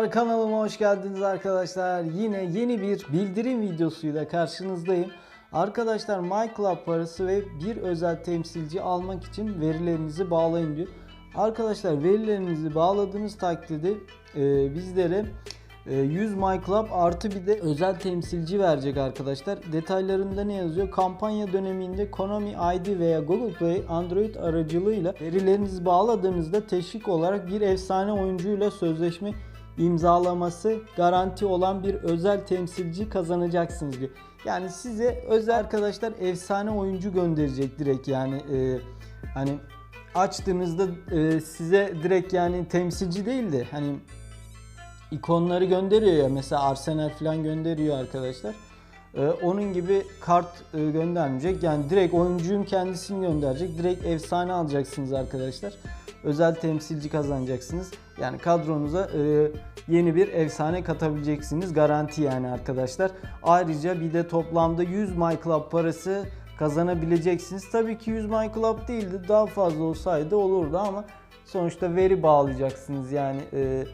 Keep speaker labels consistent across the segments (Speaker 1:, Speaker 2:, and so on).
Speaker 1: Merhabalar kanalıma hoş geldiniz arkadaşlar. Yine yeni bir bildirim videosuyla karşınızdayım. Arkadaşlar MyClub parası ve bir özel temsilci almak için verilerinizi bağlayın diyor. Arkadaşlar verilerinizi bağladığınız takdirde e, bizlere e, 100 MyClub artı bir de özel temsilci verecek arkadaşlar. Detaylarında ne yazıyor? Kampanya döneminde Konami ID veya Google Play Android aracılığıyla verilerinizi bağladığınızda teşvik olarak bir efsane oyuncuyla sözleşme imzalaması garanti olan bir özel temsilci kazanacaksınız diyor. Yani size özel arkadaşlar efsane oyuncu gönderecek direkt yani e, hani açtığınızda e, size direkt yani temsilci değil de hani ikonları gönderiyor ya mesela Arsenal falan gönderiyor arkadaşlar. Ee, onun gibi kart e, göndermeyecek. Yani direkt oyuncunun kendisini gönderecek. Direkt efsane alacaksınız arkadaşlar. Özel temsilci kazanacaksınız. Yani kadronuza e, yeni bir efsane katabileceksiniz. Garanti yani arkadaşlar. Ayrıca bir de toplamda 100 MyClub parası kazanabileceksiniz. Tabii ki 100 MyClub değildi. Daha fazla olsaydı olurdu ama sonuçta veri bağlayacaksınız yani. E,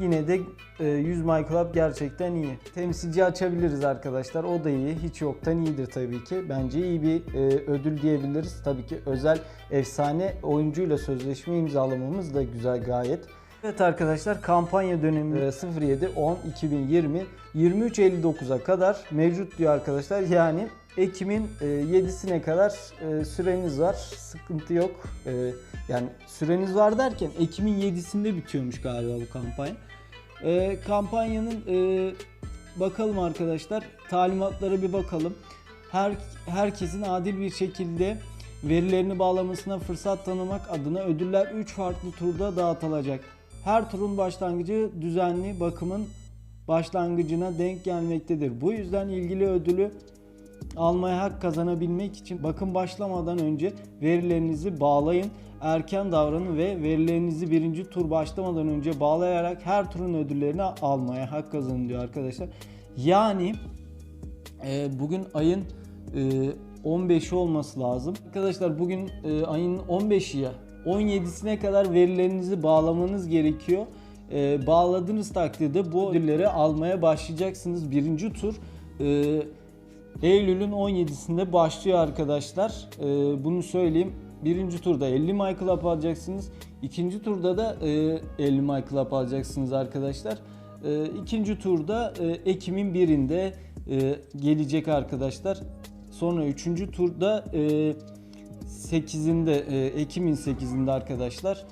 Speaker 1: Yine de e, 100 My Club gerçekten iyi. Temsilci açabiliriz arkadaşlar. O da iyi. Hiç yoktan iyidir tabii ki. Bence iyi bir e, ödül diyebiliriz. Tabii ki özel efsane oyuncuyla sözleşme imzalamamız da güzel gayet. Evet arkadaşlar kampanya dönemi e, 07 10 2020 23.59'a kadar mevcut diyor arkadaşlar. Yani Ekim'in e, 7'sine kadar e, süreniz var. Sıkıntı yok. E, yani süreniz var derken Ekim'in 7'sinde bitiyormuş galiba bu kampanya. E, kampanyanın e, bakalım arkadaşlar talimatlara bir bakalım. Her herkesin adil bir şekilde verilerini bağlamasına fırsat tanımak adına ödüller 3 farklı turda dağıtılacak. Her turun başlangıcı düzenli bakımın başlangıcına denk gelmektedir. Bu yüzden ilgili ödülü almaya hak kazanabilmek için bakım başlamadan önce verilerinizi bağlayın. Erken davranın ve verilerinizi birinci tur başlamadan önce bağlayarak her turun ödüllerini almaya hak kazanın diyor arkadaşlar. Yani e, bugün ayın e, 15'i olması lazım. Arkadaşlar bugün e, ayın 15'i ya 17'sine kadar verilerinizi bağlamanız gerekiyor. E, bağladığınız takdirde bu ödülleri almaya başlayacaksınız. Birinci tur e, Eylül'ün 17'sinde başlıyor arkadaşlar. Ee, bunu söyleyeyim. Birinci turda 50 My Club alacaksınız. İkinci turda da e, 50 My Club alacaksınız arkadaşlar. E, ikinci turda e, Ekim'in birinde e, gelecek arkadaşlar. Sonra üçüncü turda e, 8'inde e, Ekim'in 8'inde arkadaşlar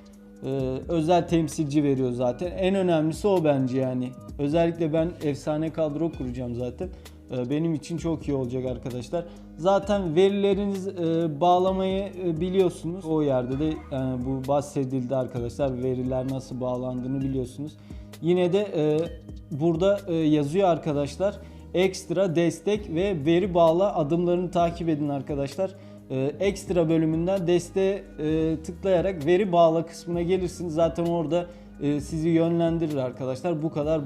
Speaker 1: e, özel temsilci veriyor zaten. En önemlisi o bence yani. Özellikle ben efsane kadro kuracağım zaten. E, benim için çok iyi olacak arkadaşlar. Zaten verileriniz e, bağlamayı e, biliyorsunuz. O yerde de yani bu bahsedildi arkadaşlar. Veriler nasıl bağlandığını biliyorsunuz. Yine de e, burada e, yazıyor arkadaşlar. Ekstra destek ve veri bağla adımlarını takip edin arkadaşlar. E, ekstra bölümünden desteğe e, tıklayarak veri bağla kısmına gelirsiniz. Zaten orada e, sizi yönlendirir arkadaşlar. Bu kadar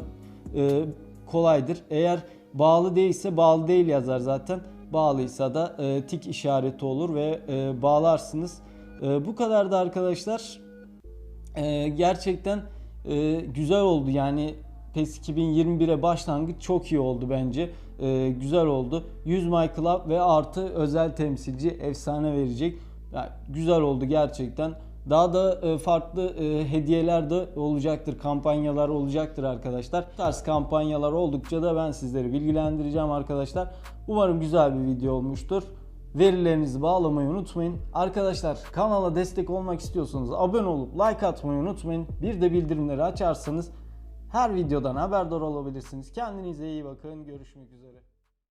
Speaker 1: e, kolaydır. Eğer bağlı değilse bağlı değil yazar zaten. Bağlıysa da e, tik işareti olur ve e, bağlarsınız. E, bu kadar da arkadaşlar. E, gerçekten e, güzel oldu yani PES 2021'e başlangıç çok iyi oldu bence. E, güzel oldu. 100 My Club ve artı özel temsilci efsane verecek. Yani güzel oldu gerçekten. Daha da e, farklı e, hediyeler de olacaktır, kampanyalar olacaktır arkadaşlar. Bu tarz kampanyalar oldukça da ben sizleri bilgilendireceğim arkadaşlar. Umarım güzel bir video olmuştur. Verilerinizi bağlamayı unutmayın. Arkadaşlar kanala destek olmak istiyorsanız abone olup like atmayı unutmayın. Bir de bildirimleri açarsanız her videodan haberdar olabilirsiniz. Kendinize iyi bakın. Görüşmek üzere.